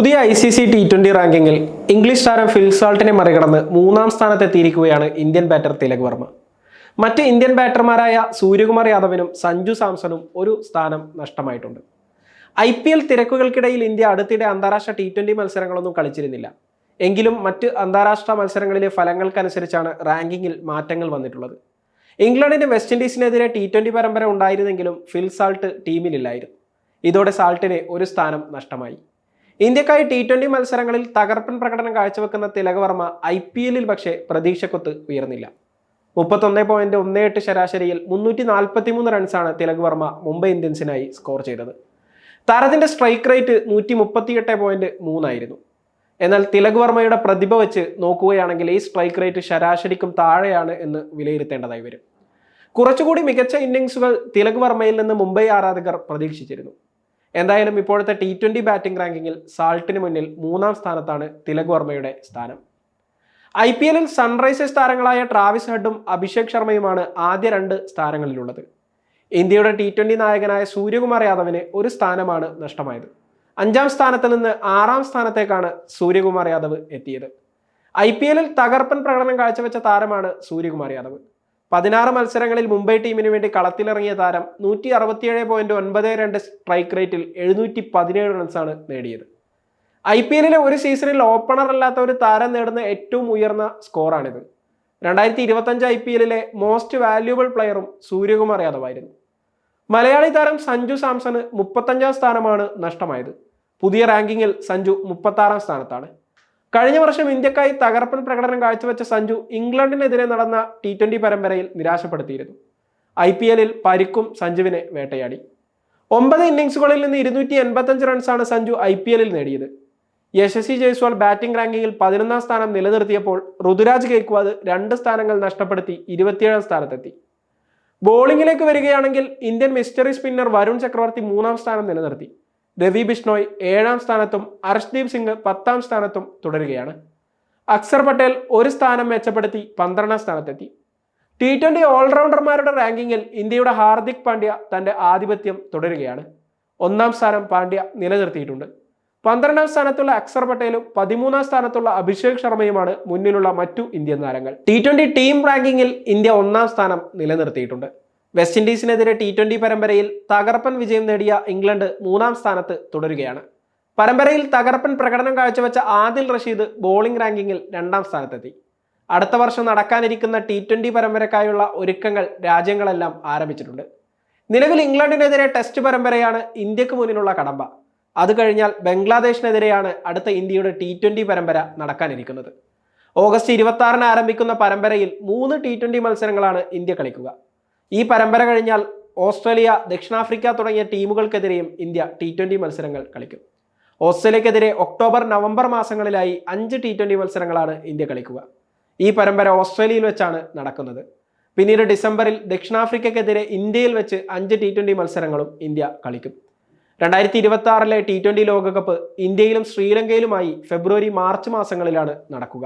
പുതിയ I C C T twenty റാങ്കിങ്ങിൽ English താരം ഫിൽസാൾട്ടിനെ മറികടന്ന് മൂന്നാം സ്ഥാനത്തെത്തിയിരിക്കുകയാണ് ഇന്ത്യൻ ബാറ്റർ തിലക് വർമ്മ. മറ്റ് ഇന്ത്യൻ ബാറ്റർമാരായ സൂര്യകുമാർ യാദവിനും സഞ്ജു സാംസണും ഒരു സ്ഥാനം നഷ്ടമായിട്ടുണ്ട്. ഐ പി എൽ തിരക്കുകൾക്കിടയിൽ ഇന്ത്യ അടുത്തിടെ അന്താരാഷ്ട്ര ടി ട്വന്റി മത്സരങ്ങളൊന്നും കളിച്ചിരുന്നില്ല. എങ്കിലും മറ്റ് അന്താരാഷ്ട്ര മത്സരങ്ങളിലെ ഫലങ്ങൾക്കനുസരിച്ചാണ് റാങ്കിങ്ങിൽ മാറ്റങ്ങൾ വന്നിട്ടുള്ളത്. ഇംഗ്ലണ്ടിന് വെസ്റ്റ് ഇൻഡീസിനെതിരെ ടി ട്വന്റി പരമ്പര ഉണ്ടായിരുന്നെങ്കിലും ഫിൽ സാൾട്ട് ടീമിലില്ലായിരുന്നു. ഇതോടെ സാൾട്ടിന് ഒരു സ്ഥാനം നഷ്ടമായി. ഇന്ത്യക്കായി ടി ട്വന്റി മത്സരങ്ങളിൽ തകർപ്പൻ പ്രകടനം കാഴ്ചവെക്കുന്ന തിലകവർമ്മ ഐ പി എല്ലിൽ പക്ഷേ പ്രതീക്ഷക്കൊത്ത് ഉയർന്നില്ല. മുപ്പത്തൊന്ന് പോയിന്റ് ഒന്ന് എട്ട് ശരാശരിയിൽ മുന്നൂറ്റി നാൽപ്പത്തി മൂന്ന് റൺസാണ് തിലക് വർമ്മ മുംബൈ ഇന്ത്യൻസിനായി സ്കോർ ചെയ്തത്. താരത്തിന്റെ സ്ട്രൈക്ക് റേറ്റ് നൂറ്റി മുപ്പത്തിയെട്ട് പോയിന്റ് മൂന്നായിരുന്നു. എന്നാൽ തിലക് വർമ്മയുടെ പ്രതിഭ വെച്ച് നോക്കുകയാണെങ്കിൽ ഈ സ്ട്രൈക്ക് റേറ്റ് ശരാശരിക്കും താഴെയാണ് എന്ന് വിലയിരുത്തേണ്ടതായി വരും. കുറച്ചുകൂടി മികച്ച ഇന്നിങ്സുകൾ തിലക് വർമ്മയിൽ നിന്ന് മുംബൈ ആരാധകർ പ്രതീക്ഷിച്ചിരുന്നു. എന്തായാലും ഇപ്പോഴത്തെ ടി ട്വന്റി ബാറ്റിംഗ് റാങ്കിങ്ങിൽ സാൾട്ടിന് മുന്നിൽ മൂന്നാം സ്ഥാനത്താണ് തിലക് വർമ്മയുടെ സ്ഥാനം. ഐ പി എല്ലിൽ സൺറൈസേഴ്സ് താരങ്ങളായ ട്രാവിസ് ഹഡും അഭിഷേക് ശർമ്മയുമാണ് ആദ്യ രണ്ട് സ്ഥാനങ്ങളിലുള്ളത്. ഇന്ത്യയുടെ ടി ട്വന്റി നായകനായ സൂര്യകുമാർ യാദവിന് ഒരു സ്ഥാനമാണ് നഷ്ടമായത്. അഞ്ചാം സ്ഥാനത്ത് നിന്ന് ആറാം സ്ഥാനത്തേക്കാണ് സൂര്യകുമാർ യാദവ് എത്തിയത്. ഐ പി എല്ലിൽ തകർപ്പൻ പ്രകടനം കാഴ്ചവെച്ച താരമാണ് സൂര്യകുമാർ യാദവ്. പതിനാറ് മത്സരങ്ങളിൽ മുംബൈ ടീമിന് വേണ്ടി കളത്തിലിറങ്ങിയ താരം നൂറ്റി അറുപത്തിയേഴ് പോയിന്റ് ഒൻപത് രണ്ട് സ്ട്രൈക്ക് റേറ്റിൽ എഴുന്നൂറ്റി പതിനേഴ് റൺസാണ് നേടിയത്. ഐ പി എല്ലിലെ ഒരു സീസണിൽ ഓപ്പണർ അല്ലാത്ത ഒരു താരം നേടുന്ന ഏറ്റവും ഉയർന്ന സ്കോറാണിത്. രണ്ടായിരത്തി ഇരുപത്തഞ്ച് ഐ പി എല്ലിലെ മോസ്റ്റ് വാല്യൂബിൾ പ്ലെയറും സൂര്യകുമാർ യാദവായിരുന്നു. മലയാളി താരം സഞ്ജു സാംസണ് മുപ്പത്തഞ്ചാം സ്ഥാനമാണ് നഷ്ടമായത്. പുതിയ റാങ്കിങ്ങിൽ സഞ്ജു മുപ്പത്താറാം സ്ഥാനത്താണ്. കഴിഞ്ഞ വർഷം ഇന്ത്യക്കായി തകർപ്പൻ പ്രകടനം കാഴ്ചവെച്ച സഞ്ജു ഇംഗ്ലണ്ടിനെതിരെ നടന്ന ടി ട്വന്റി പരമ്പരയിൽ നിരാശപ്പെടുത്തിയിരുന്നു. ഐ പി എല്ലിൽ പരിക്കും സഞ്ജുവിനെ വേട്ടയാടി. ഒമ്പത് ഇന്നിംഗ്സുകളിൽ നിന്ന് ഇരുന്നൂറ്റി എൺപത്തഞ്ച് റൺസാണ് സഞ്ജു ഐ പി എല്ലിൽ നേടിയത്. യശസ്വി ജയ്സ്വാൾ ബാറ്റിംഗ് റാങ്കിങ്ങിൽ പതിനൊന്നാം സ്ഥാനം നിലനിർത്തിയപ്പോൾ ഋതുരാജ് ഗെയ്ക്വാദ് രണ്ട് സ്ഥാനങ്ങൾ നഷ്ടപ്പെടുത്തി ഇരുപത്തിയേഴാം സ്ഥാനത്തെത്തി. ബോളിംഗിലേക്ക് വരികയാണെങ്കിൽ Indian mystery spinner Varun Chakravarthy മൂന്നാം സ്ഥാനം നിലനിർത്തി. രവി ബിഷ്ണോയ് ഏഴാം സ്ഥാനത്തും അർഷ്ദീപ് സിംഗ് പത്താം സ്ഥാനത്തും തുടരുകയാണ്. അക്സർ പട്ടേൽ ഒരു സ്ഥാനം മെച്ചപ്പെടുത്തി പന്ത്രണ്ടാം സ്ഥാനത്തെത്തി. ടി ട്വന്റി ഓൾറൗണ്ടർമാരുടെ റാങ്കിങ്ങിൽ ഇന്ത്യയുടെ ഹാർദിക് പാണ്ഡ്യ തന്റെ ആധിപത്യം തുടരുകയാണ്. ഒന്നാം സ്ഥാനം പാണ്ഡ്യ നിലനിർത്തിയിട്ടുണ്ട്. പന്ത്രണ്ടാം സ്ഥാനത്തുള്ള അക്സർ പട്ടേലും പതിമൂന്നാം സ്ഥാനത്തുള്ള അഭിഷേക് ശർമ്മയുമാണ് മുന്നിലുള്ള മറ്റു ഇന്ത്യൻ താരങ്ങൾ. ടി ട്വന്റി ടീം റാങ്കിങ്ങിൽ ഇന്ത്യ ഒന്നാം സ്ഥാനം നിലനിർത്തിയിട്ടുണ്ട്. വെസ്റ്റ് ഇൻഡീസിനെതിരെ ടി ട്വന്റി പരമ്പരയിൽ തകർപ്പൻ വിജയം നേടിയ ഇംഗ്ലണ്ട് മൂന്നാം സ്ഥാനത്ത് തുടരുകയാണ്. പരമ്പരയിൽ തകർപ്പൻ പ്രകടനം കാഴ്ചവെച്ച ആദിൽ റഷീദ് ബോളിംഗ് റാങ്കിങ്ങിൽ രണ്ടാം സ്ഥാനത്തെത്തി. അടുത്ത വർഷം നടക്കാനിരിക്കുന്ന ടി ട്വന്റി പരമ്പരക്കായുള്ള ഒരുക്കങ്ങൾ രാജ്യങ്ങളെല്ലാം ആരംഭിച്ചിട്ടുണ്ട്. നിലവിൽ ഇംഗ്ലണ്ടിനെതിരെ ടെസ്റ്റ് പരമ്പരയാണ് ഇന്ത്യയ്ക്ക് മുന്നിലുള്ള കടമ്പ. അത് കഴിഞ്ഞാൽ ബംഗ്ലാദേശിനെതിരെയാണ് അടുത്ത ഇന്ത്യയുടെ ടി ട്വന്റി പരമ്പര നടക്കാനിരിക്കുന്നത്. ഓഗസ്റ്റ് ഇരുപത്തി ആറിന് ആരംഭിക്കുന്ന പരമ്പരയിൽ മൂന്ന് ടി ട്വന്റി മത്സരങ്ങളാണ് ഇന്ത്യ കളിക്കുക. ഈ പരമ്പര കഴിഞ്ഞാൽ ഓസ്ട്രേലിയ ദക്ഷിണാഫ്രിക്ക തുടങ്ങിയ ടീമുകൾക്കെതിരെയും ഇന്ത്യ ടി ട്വന്റി മത്സരങ്ങൾ കളിക്കും. ഓസ്ട്രേലിയക്കെതിരെ ഒക്ടോബർ നവംബർ മാസങ്ങളിലായി അഞ്ച് ടി ട്വന്റി മത്സരങ്ങളാണ് ഇന്ത്യ കളിക്കുക. ഈ പരമ്പര ഓസ്ട്രേലിയയിൽ വെച്ചാണ് നടക്കുന്നത്. പിന്നീട് ഡിസംബറിൽ ദക്ഷിണാഫ്രിക്കക്കെതിരെ ഇന്ത്യയിൽ വെച്ച് അഞ്ച് ടി ട്വന്റി മത്സരങ്ങളും ഇന്ത്യ കളിക്കും. രണ്ടായിരത്തി ഇരുപത്തി ആറിലെ ടി ട്വന്റി ലോകകപ്പ് ഇന്ത്യയിലും ശ്രീലങ്കയിലുമായി ഫെബ്രുവരി മാർച്ച് മാസങ്ങളിലാണ് നടക്കുക.